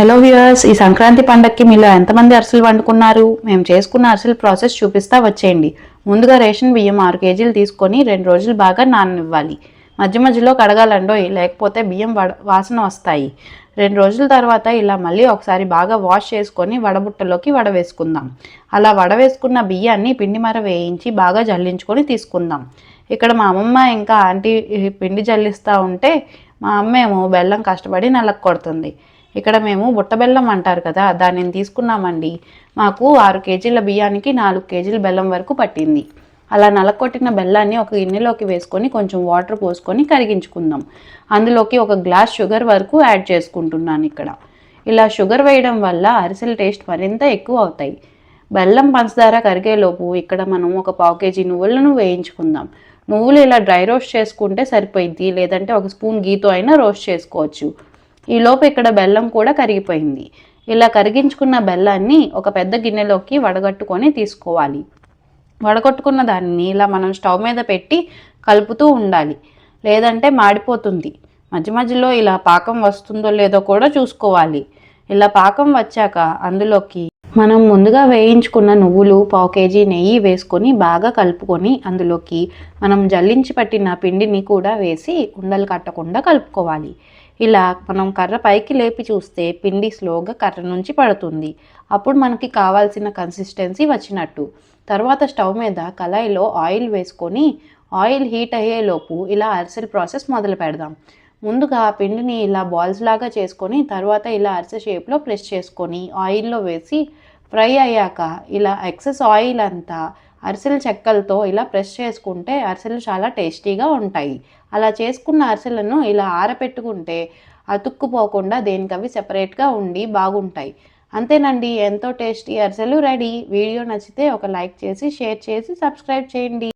Hello viewers ఈ సంక్రాంతి పండక్కి మీలో ఎంతమంది అరిసెలు వండుకున్నారు? మేము చేసుకున్న అరిసెలు ప్రాసెస్ చూపిస్తా వచ్చేయండి. ముందుగా రేషన్ బియ్యం ఆరు కేజీలు తీసుకొని రెండు రోజులు బాగా నాననివ్వాలి. మధ్య మధ్యలో కడగాలండోయ్ లేకపోతే బియ్యం వడ వాసన వస్తాయి. రెండు రోజుల తర్వాత ఇలా మళ్ళీ ఒకసారి బాగా వాష్ చేసుకొని వడబుట్టలోకి వడవేసుకుందాం. అలా వడవేసుకున్న బియ్యాన్ని పిండి మర వేయించి బాగా జల్లించుకొని తీసుకుందాం. ఇక్కడ మా అమ్మమ్మ ఇంకా ఆంటీ పిండి జల్లిస్తూ ఉంటే మా అమ్మేమో బెల్లం కష్టపడి నలక్కొడుతుంది. కొడుతుంది ఇక్కడ మేము బుట్టబెల్లం అంటారు కదా దానిని తీసుకున్నామండి. మాకు ఆరు కేజీల బియ్యానికి నాలుగు కేజీల బెల్లం వరకు పట్టింది. అలా నలకొట్టిన బెల్లాన్ని ఒక గిన్నెలోకి వేసుకొని కొంచెం వాటర్ పోసుకొని కరిగించుకుందాం. అందులోకి ఒక గ్లాస్ షుగర్ వరకు యాడ్ చేసుకుంటున్నాను ఇక్కడ. ఇలా షుగర్ వేయడం వల్ల అరిసెల టేస్ట్ మరింత ఎక్కువ అవుతాయి. బెల్లం పంచదార కరిగేలోపు ఇక్కడ మనం ఒక పావు కేజీ నువ్వులను వేయించుకుందాం. నువ్వులు ఇలా డ్రై రోస్ట్ చేసుకుంటే సరిపోయిద్ది లేదంటే ఒక స్పూన్ గీతో అయినా రోస్ట్ చేసుకోవచ్చు. ఈ లోపు ఇక్కడ బెల్లం కూడా కరిగిపోయింది. ఇలా కరిగించుకున్న బెల్లాన్ని ఒక పెద్ద గిన్నెలోకి వడగట్టుకొని తీసుకోవాలి. వడగొట్టుకున్న దాన్ని ఇలా మనం స్టవ్ మీద పెట్టి కలుపుతూ ఉండాలి. లేదంటే మాడిపోతుంది. మధ్య మధ్యలో ఇలా పాకం వస్తుందో లేదో కూడా చూసుకోవాలి. ఇలా పాకం వచ్చాక అందులోకి మనం ముందుగా వేయించుకున్న నువ్వులు పావు కేజీ నెయ్యి వేసుకొని బాగా కలుపుకొని అందులోకి మనం జల్లించి పట్టిన పిండిని కూడా వేసి ఉండలు కట్టకుండా కలుపుకోవాలి. ఇలా మనం కర్ర పైకి లేపి చూస్తే పిండి స్లోగా కర్ర నుంచి పడుతుంది. అప్పుడు మనకి కావాల్సిన కన్సిస్టెన్సీ వచ్చినట్టు. తర్వాత స్టవ్ మీద కళాయిలో ఆయిల్ వేసుకొని ఆయిల్ హీట్ అయ్యేలోపు ఇలా అరిసెల ప్రాసెస్ మొదలు పెడదాం. ముందుగా పిండిని ఇలా బాల్స్ లాగా చేసుకొని తర్వాత ఇలా అరిసె షేప్లో ప్రెస్ చేసుకొని ఆయిల్లో వేసి ఫ్రై అయ్యాక ఇలా ఎక్సెస్ ఆయిల్ అంతా అరిసెల చెక్కలతో ఇలా ప్రెస్ చేసుకుంటే అరిసెలు చాలా టేస్టీగా ఉంటాయి. అలా చేసుకున్న అరిసెలను ఇలా ఆరపెట్టుకుంటే అతుక్కుపోకుండా దేనికవి సెపరేట్గా ఉండి బాగుంటాయి. అంతేనండి ఎంతో టేస్టీ అరిసెలు రెడీ. వీడియో నచ్చితే ఒక లైక్ చేసి షేర్ చేసి సబ్స్క్రైబ్ చేయండి.